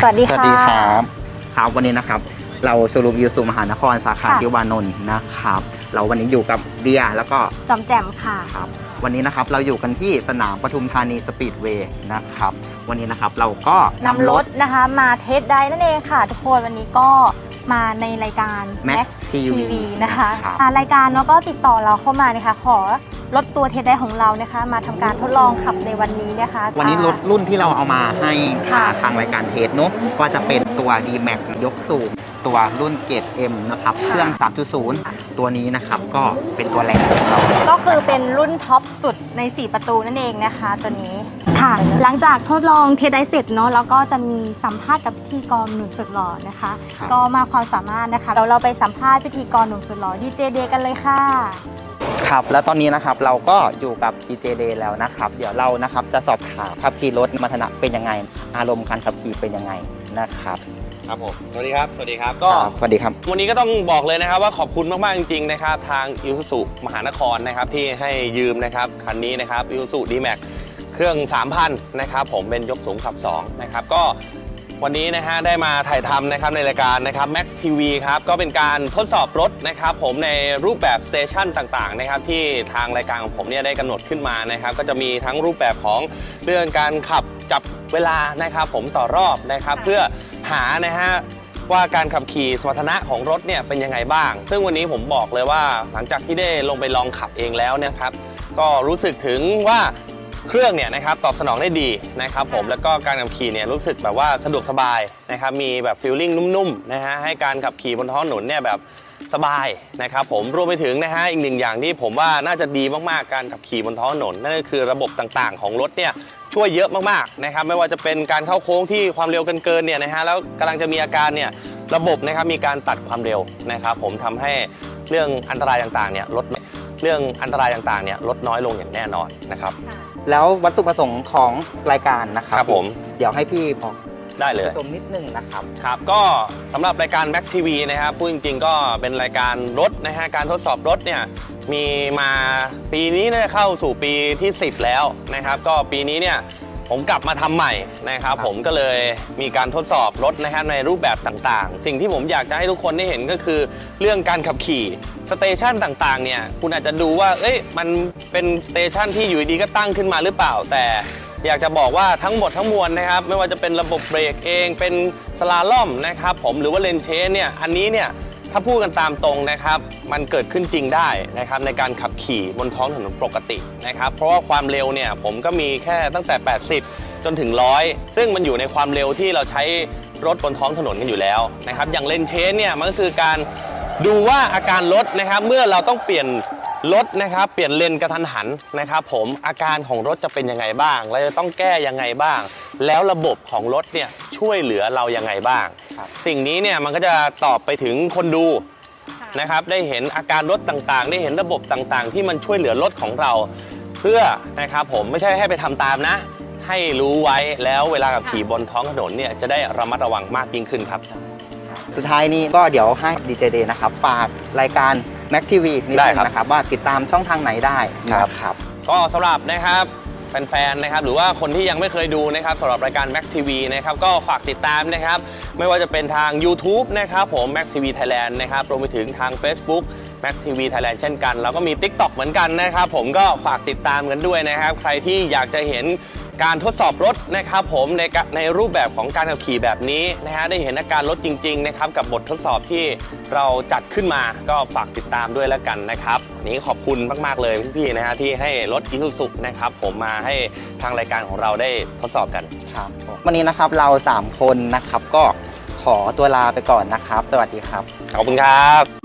สวัสดีสวัค่ะสดีครับครับวันนี้นะครับ เราโชว์รูมยูสุมหานครสาขาค่ะ ทิวานนท์นะครับ เราวันนี้อยู่กับเดียแล้วก็จอมแจมค่ะ ครับวันนี้นะครับเราอยู่กันที่สนามปทุมธานีสปีดเวย์นะครับวันนี้นะครับเราก็นำรถนะคะมาเทสได้นั่นเองค่ะ ทุกคนวันนี้ก็มาในรายการ Max TV TV นะคะครับ อ่ารายการเนาะก็ติดต่อเราเข้ามานะคะ ขอ รถตัวเทสได้ของเรานะคะ มาทำการทดลองขับในวันนี้นะคะวันนี้รถรุ่นที่เราเอามาให้ค่ะทางรายการเทสเนอะก็จะเป็นตัว D Max ยกสูงตัวรุ่นเกรด M นะครับเครื่อง 3.0 ตัวนี้นะครับก็เป็นตัวแรงของเรา ก็คือเป็นรุ่นท็อปสุดใน 4 ประตูนั่นเองนะคะตัวนี้ค่ะ หลังจากทดลองเทสได้เสร็จเนาะแล้วก็จะมีสัมภาษณ์กับพิธีกรหนุ่มสุดหล่อนะคะ ครับ ก็มาความสามารถนะคะเดี๋ยวเราไปสัมภาษณ์พิธีกรหนุ่มสุดหล่อดีเจเดกันเลยค่ะ ครับแล้วตอนนี้นะครับเราก็อยู่กับ DJ Day แล้วนะครับ เดี๋ยวเรานะครับจะสอบถามขับขี่รถสมรรถนะเป็นยังไง อารมณ์การขับขี่เป็นยังไงนะครับครับผมสวัสดีครับ สวัสดีครับ ก็ครับสวัสดีครับ วันนี้ก็ต้องบอกเลยนะครับว่าขอบคุณมาก ๆ จริง ๆ นะครับ ทางอิ u สุมหานครนะครับที่ให้ยืมนะครับคันนี้นะครับอิ u สุดีแม็กเครื่อง 3,000 นะครับผมเป็นยกสูงขับ 2 นะครับ ก็ วันนี้นะฮะได้มาถ่ายทำนะครับในรายการนะครับ Max TV ครับก็เป็นการทดสอบรถนะครับผมในรูปแบบสเตชันต่างๆนะครับที่ทางรายการของผมเนี่ยได้กำหนดขึ้นมานะครับก็จะมีทั้งรูปแบบของเรื่องการขับจับเวลานะครับผมต่อรอบนะครับค่ะเพื่อหานะฮะว่าการขับขี่สมรรถนะของรถเนี่ยเป็นยังไงบ้าง ซึ่งวันนี้ผมบอกเลยว่าหลังจากที่ได้ลงไปลองขับเองแล้วเนะครับ ก็รู้สึกถึงว่า เครื่องเนี่ยนะครับตอบสนองได้ดีนะครับผมแล้วก็การขับขี่เนี่ยรู้สึกแบบว่าสะดวกสบายนะครับมีแบบฟีลลิ่งนุ่มๆนะฮะให้การขับขี่บนท้องถนนเนี่ยแบบสบายนะครับผมรวมไปถึงนะฮะอีกหนึ่งอย่างที่ผมว่าน่าจะดีมากๆการขับขี่บนท้องถนนนั่นก็คือระบบต่างๆ ของรถเนี่ยช่วยเยอะมากๆนะครับไม่ว่าจะเป็นการเข้าโค้งที่ความเร็วเกินๆเนี่ยนะฮะแล้วกำลังจะมีอาการเนี่ยระบบนะครับมีการตัดความเร็วนะครับ ผมทำให้เรื่องอันตรายต่างๆเนี่ยลดเรื่องอันตรายต่างๆเนี่ยลดน้อยลงอย่างแน่นอนนะครับ แล้ววัตถุประสงค์ของรายการนะครับครับผม เดี๋ยวให้พี่บอกได้เลย ชมนิดนึงนะครับ ครับ ก็สำหรับรายการ Max TV นะครับพูดจริงๆ ก็เป็นรายการรถนะฮะการทดสอบรถเนี่ยมีมาปีนี้น่าจะเข้าสู่ปีที่ 10 แล้วนะครับ ก็ปีนี้เนี่ยผมกลับมาทำใหม่นะครับครับผมก็เลยมีการทดสอบรถนะครับในรูปแบบต่างๆ สิ่งที่ผมอยากจะให้ทุกคนได้เห็นก็คือเรื่องการขับขี่ สเตชันต่างๆเนี่ยคุณอาจจะดูว่าเอ้ยมันเป็นสเตชันที่อยู่ดีก็ตั้งขึ้นมาหรือเปล่า แต่อยากจะบอกว่าทั้งหมดทั้งมวลนะครับไม่ว่าจะเป็นระบบเบรกเองเป็นสลาล่อมนะครับผมหรือว่าเลนเชนเนี่ยอันนี้เนี่ยถ้าพูดกันตามตรงนะครับ มันเกิดขึ้นจริงได้นะครับในการขับขี่บนท้องถนนปกตินะครับเพราะว่าความเร็วเนี่ยผมก็มีแค่ตั้งแต่ 80 จนถึง 100 ซึ่งมันอยู่ในความเร็วที่เราใช้รถบนท้องถนนกันอยู่แล้วนะครับอย่างเลนเชนเนี่ยมันก็คือการ ดูว่าอาการรถนะครับเมื่อเราต้องเปลี่ยนรถนะครับเปลี่ยนเลนกระทันหันนะครับผมอาการของรถจะเป็นยังไงบ้างเราจะต้องแก้ยังไงบ้าง แล้วระบบของรถเนี่ยช่วยเหลือเรายังไงบ้างครับสิ่งนี้เนี่ยมันก็จะตอบไปถึงคนดูนะครับได้เห็นอาการรถต่างๆ ได้เห็นระบบต่างๆ ที่มันช่วยเหลือรถของเรา เพื่อนะครับผมไม่ใช่ให้ไปทำตามนะ ให้รู้ไว้แล้วเวลาขับขี่บนท้องถนนเนี่ยจะได้ระมัดระวังมากยิ่งขึ้นครับ สุดท้ายนี้ก็เดี๋ยวให้ DJ Day นะครับฝากรายการ Mac TV นิดได้นึงครับ นะครับ ว่าติดตามช่องทางไหนได้นะครับ ก็สำหรับนะครับแฟนๆนะครับหรือว่าคนที่ยังไม่เคยดูนะครับสำหรับรายการ Max TV นะครับก็ฝากติดตามนะครับ ไม่ว่าจะเป็นทาง YouTube นะครับผม Max TV Thailand นะครับรวมไปถึงทาง Facebook Max TV Thailand เช่นกัน แล้วก็มี TikTok เหมือนกันนะครับ ผมก็ฝากติดตามกันด้วยนะครับ ใครที่อยากจะเห็น การทดสอบรถนะครับผมในกะในรูปแบบของการขับขี่แบบนี้นะฮะได้เห็นอาการรถจริงๆนะครับกับบททดสอบที่เราจัดขึ้นมาก็ฝากติดตามด้วยแล้วกันนะครับวันนี้ขอบคุณมากๆเลยพี่ๆนะฮะที่ให้รถอีซูซุนะครับผมมาให้ทางรายการของเราได้ทดสอบกันครับผมวันนี้นะครับเรา 3 คนนะครับก็ขอตัวลาไปก่อนนะครับ สวัสดีครับ ขอบคุณครับ